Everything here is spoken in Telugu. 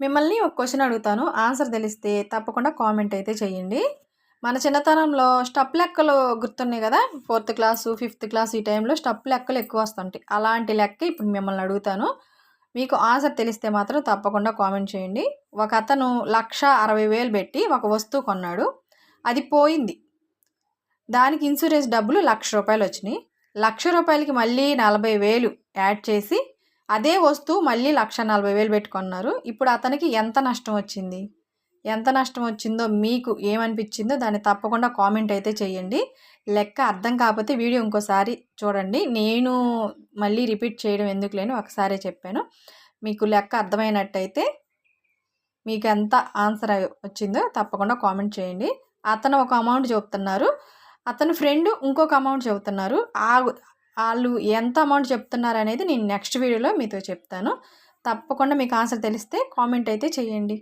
మిమ్మల్ని ఒక క్వశ్చన్ అడుగుతాను. ఆన్సర్ తెలిస్తే తప్పకుండా కామెంట్ అయితే చేయండి. మన చిన్నతనంలో స్టప్ లెక్కలు గుర్తున్నాయి కదా? ఫోర్త్ క్లాసు ఫిఫ్త్ క్లాస్ ఈ టైంలో స్టప్ లెక్కలు ఎక్కువ వస్తుంటాయి. అలాంటి లెక్క ఇప్పుడు మిమ్మల్ని అడుగుతాను. మీకు ఆన్సర్ తెలిస్తే మాత్రం తప్పకుండా కామెంట్ చేయండి. ఒక అతను లక్ష అరవై వేలు పెట్టి ఒక వస్తువు కొన్నాడు. అది పోయింది. దానికి ఇన్సూరెన్స్ డబ్బులు లక్ష రూపాయలు వచ్చినాయి. లక్ష రూపాయలకి మళ్ళీ నలభై వేలు యాడ్ చేసి అదే వస్తువు మళ్ళీ లక్ష నలభై వేలు పెట్టుకున్నారు. ఇప్పుడు అతనికి ఎంత నష్టం వచ్చింది? ఎంత నష్టం వచ్చిందో మీకు ఏమనిపించిందో దాన్ని తప్పకుండా కామెంట్ అయితే చేయండి. లెక్క అర్థం కాకపోతే వీడియో ఇంకోసారి చూడండి. నేను మళ్ళీ రిపీట్ చేయడం ఎందుకు లేని ఒకసారి చెప్పాను. మీకు లెక్క అర్థమైనట్టయితే మీకు ఎంత ఆన్సర్ వచ్చిందో తప్పకుండా కామెంట్ చేయండి. అతను ఒక అమౌంట్ చెబుతున్నారు. అతని ఫ్రెండ్ ఇంకొక అమౌంట్ చెబుతున్నారు. ఆ వాళ్ళు ఎంత అమౌంట్ చెప్తున్నారు అనేది నేను నెక్స్ట్ వీడియోలో మీతో చెప్తాను. తప్పకుండా మీకు ఆన్సర్ తెలిస్తే కామెంట్ అయితే చేయండి.